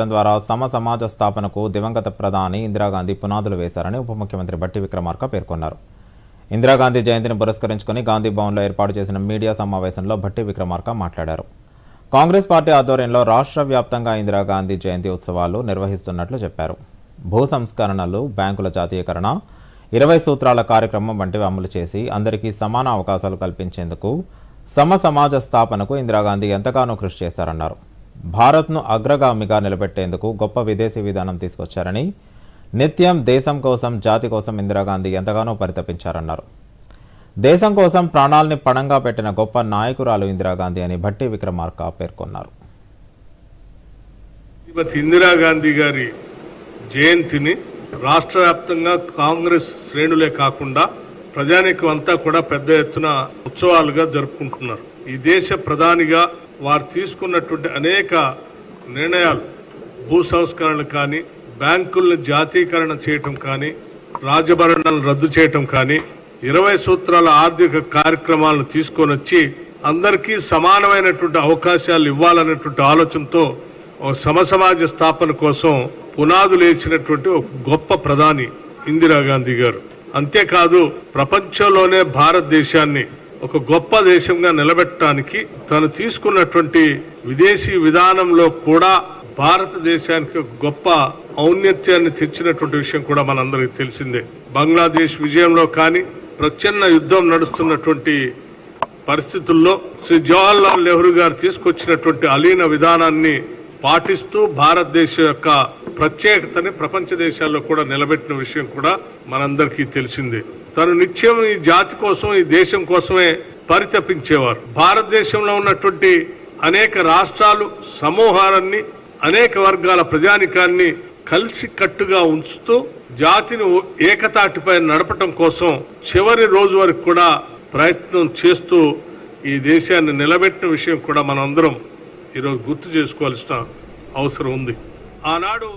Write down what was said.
నిర్వహించడం ద్వారా సమ సమాజ స్థాపనకు దివంగత ప్రధాని ఇందిరాగాంధీ పునాదులు వేశారని ఉప ముఖ్యమంత్రి బట్టి విక్రమార్క పేర్కొన్నారు. ఇందిరాగాంధీ జయంతిని పురస్కరించుకుని గాంధీ భవన్లో ఏర్పాటు చేసిన మీడియా సమావేశంలో భట్టి విక్రమార్క మాట్లాడారు. కాంగ్రెస్ పార్టీ ఆధ్వర్యంలో రాష్ట్ర వ్యాప్తంగా ఇందిరాగాంధీ జయంతి ఉత్సవాలు నిర్వహిస్తున్నట్లు చెప్పారు. భూ సంస్కరణలు బ్యాంకుల జాతీయకరణ ఇరవై సూత్రాల కార్యక్రమం వంటివి అమలు చేసి అందరికీ సమాన అవకాశాలు కల్పించేందుకు సమ సమాజ స్థాపనకు ఇందిరాగాంధీ ఎంతగానో కృషి చేశారన్నారు. భారత్ను అగ్రగామిగా నిలబెట్టేందుకు గొప్ప విదేశీ విధానం తీసుకొచ్చారని నిత్యం దేశం కోసం జాతి కోసం ఇందిరాగాంధీ ఎంతగానో పరితపించారన్నారు. దేశం కోసం ప్రాణాల్ని పణంగా పెట్టిన గొప్ప నాయకురాలు ఇందిరాగాంధీ అని భట్టి విక్రమార్క పేర్కొన్నారు. ఇందిరాగాంధీ గారి జయంతిని రాష్ట్ర వ్యాప్తంగా కాంగ్రెస్ శ్రేణులే కాకుండా ప్రజానికం అంతా కూడా పెద్ద ఎత్తున ఉత్సవాలుగా జరుపుకుంటున్నారు. ఈ దేశ ప్రధానిగా వారు తీసుకున్నటువంటి అనేక నిర్ణయాలు భూ సంస్కరణలు కానీ బ్యాంకులను జాతీకరణ చేయటం కానీ రాజభరణాలను రద్దు చేయటం కానీ ఇరవై సూత్రాల ఆర్థిక కార్యక్రమాలను తీసుకొని వచ్చి అందరికీ సమానమైనటువంటి అవకాశాలు ఇవ్వాలన్నటువంటి ఆలోచనతో ఒక సమసమాజ స్థాపన కోసం పునాదులు వేసినటువంటి ఒక గొప్ప ప్రధాని ఇందిరాగాంధీ గారు. అంతేకాదు ప్రపంచంలోనే భారతదేశాన్ని ఒక గొప్ప దేశంగా నిలబెట్టడానికి తను తీసుకున్నటువంటి విదేశీ విధానంలో కూడా భారతదేశానికి గొప్ప ఔన్నత్యాన్ని తెచ్చినటువంటి విషయం కూడా మనందరికీ తెలిసిందే. బంగ్లాదేశ్ విజయంలో కానీ ప్రచ్ఛన్న యుద్ధం నడుస్తున్నటువంటి పరిస్థితుల్లో శ్రీ జవహర్లాల్ నెహ్రూ గారు తీసుకొచ్చినటువంటి అలీన విధానాన్ని పాటిస్తూ భారతదేశం యొక్క ప్రత్యేకతని ప్రపంచ దేశాల్లో కూడా నిలబెట్టిన విషయం కూడా మనందరికీ తెలిసిందే. తను నిత్యం ఈ జాతి కోసం ఈ దేశం కోసమే పరితపించేవారు. భారతదేశంలో ఉన్నటువంటి అనేక రాష్ట్రాలు సమూహాలన్నీ అనేక వర్గాల ప్రజానికాన్ని కలిసి కట్టుగా ఉంచుతూ జాతిని ఏకతాటిపై నడపటం కోసం చివరి రోజు వరకు కూడా ప్రయత్నం చేస్తూ ఈ దేశాన్ని నిలబెట్టిన విషయం కూడా మనందరం ఈరోజు గుర్తు చేసుకోవాల్సిన అవసరం ఉంది. ఆనాడు